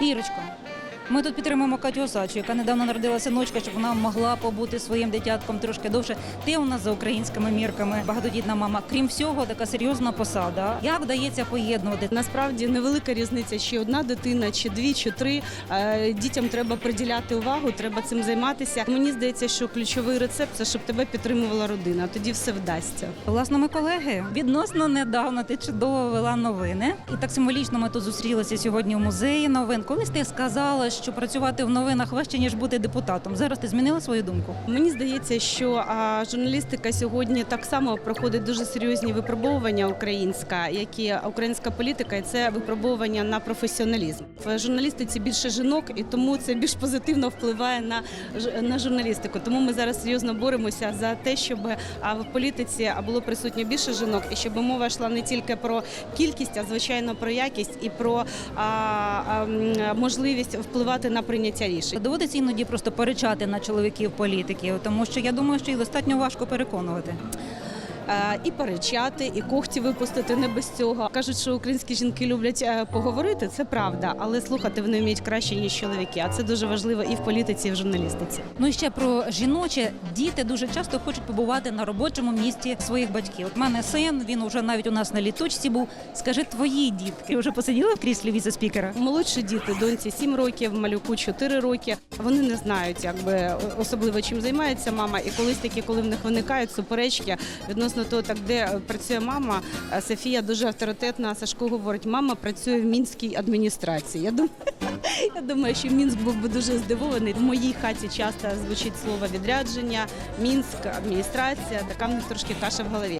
Ірочко, ми тут підтримуємо Катю Осачу, яка недавно народила синочка, щоб вона могла побути своїм дитятком трошки довше. Ти у нас за українськими мірками багатодітна мама. Крім всього, така серйозна посада. Як вдається поєднувати? Насправді невелика різниця, чи одна дитина, чи дві, чи три. Е, Дітям треба приділяти увагу, треба цим займатися. Мені здається, що ключовий рецепт це щоб тебе підтримувала родина. Тоді все вдасться. Власне, ми колеги відносно недавно ти чудово вела новини, і так символічно ми тут зустрілися сьогодні у музеї новин. Колись ти сказала, що працювати в новинах важче ніж бути депутатом. Зараз ти змінила свою думку. Мені здається, що журналістика сьогодні так само проходить дуже серйозні випробовування українська, як і українська політика, і це випробовування на професіоналізм. В журналістиці більше жінок, і тому це більш позитивно впливає на, на журналістику. Тому ми зараз серйозно боремося за те, щоб в політиці було присутньо більше жінок, і щоб мова йшла не тільки про кількість, а звичайно про якість і про а, а, можливість впливати на прийняття рішень. Доводиться іноді просто перечати на чоловіків політиків, тому що я думаю, що їх достатньо важко переконувати. Е, і перечати, і когті випустити не без цього. Кажуть, що українські жінки люблять е, поговорити, це правда, але слухати вони вміють краще ніж чоловіки. А це дуже важливо і в політиці, і в журналістиці. Ну і ще про жіноче. Діти дуже часто хочуть побувати на робочому місці своїх батьків. От мене син, він вже навіть у нас на літучці був. Скажи, твої дітки вже посиділи в кріслі віце-спікера? Молодші діти, доньці 7 років, малюку 4 роки. Вони не знають, якби особливо чим займається мама. І колись такі, коли в них виникають суперечки відносно того, так де працює мама, е, Софія дуже авторитетна. Сашко говорить, мама працює в мінській адміністрації. Я думаю, я думаю, що Мінськ був би дуже здивований. В моїй хаті часто звучить слово відрядження, Мінськ, адміністрація. Така мені трошки каша в голові.